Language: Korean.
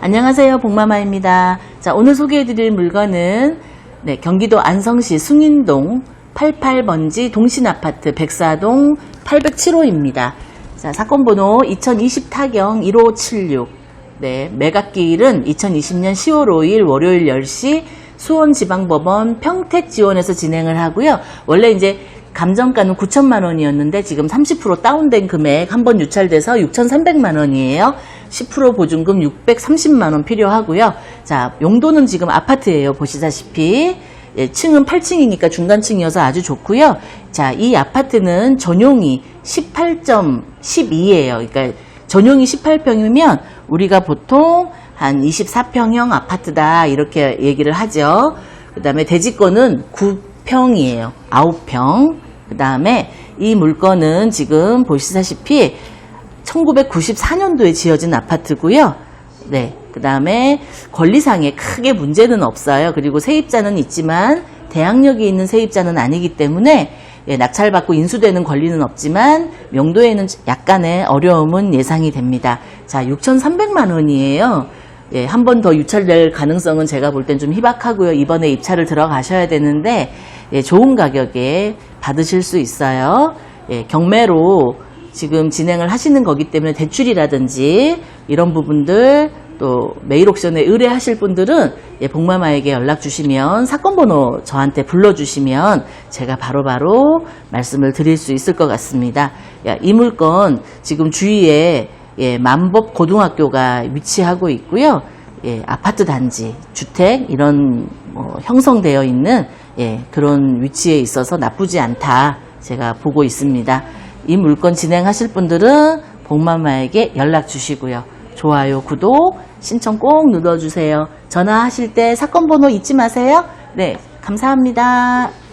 안녕하세요. 복마마입니다. 자, 오늘 소개해드릴 물건은 네, 경기도 안성시 숭인동 88번지 동신아파트 백사동 807호입니다. 자, 사건 번호 2020 타경 1576. 네, 매각기일은 2020년 10월 5일 월요일 10시 수원지방법원 평택지원에서 진행을 하고요. 원래 이제 감정가는 9천만 원이었는데 지금 30% 다운된 금액 한 번 유찰돼서 6,300만 원이에요. 10% 보증금 630만 원 필요하고요. 자, 용도는 지금 아파트예요. 보시다시피. 예, 층은 8층이니까 중간층이어서 아주 좋고요. 자, 이 아파트는 전용이 18.12예요. 그러니까 전용이 18평이면 우리가 보통 한 24평형 아파트다 이렇게 얘기를 하죠. 그 다음에 대지권은 9평이에요. 9평. 그 다음에 이 물건은 지금 보시다시피 1994년도에 지어진 아파트고요. 네. 그 다음에 권리상에 크게 문제는 없어요. 그리고 세입자는 있지만 대항력이 있는 세입자는 아니기 때문에 예, 낙찰받고 인수되는 권리는 없지만 명도에는 약간의 어려움은 예상이 됩니다. 자, 6,300만 원이에요. 예, 한 번 더 유찰될 가능성은 제가 볼 땐 좀 희박하고요. 이번에 입찰을 들어가셔야 되는데 예, 좋은 가격에 받으실 수 있어요. 예, 경매로 지금 진행을 하시는 거기 때문에 대출이라든지 이런 부분들 또 메일 옥션에 의뢰하실 분들은 예, 복마마에게 연락 주시면 사건 번호 저한테 불러 주시면 제가 바로바로 말씀을 드릴 수 있을 것 같습니다. 야, 이 물건 지금 주위에 예, 만법 고등학교가 위치하고 있고요. 예, 아파트 단지, 주택 이런 뭐 형성되어 있는 예, 그런 위치에 있어서 나쁘지 않다 제가 보고 있습니다. 이 물건 진행하실 분들은 복마마에게 연락 주시고요. 좋아요, 구독, 신청 꼭 눌러주세요. 전화하실 때 사건 번호 잊지 마세요. 네, 감사합니다.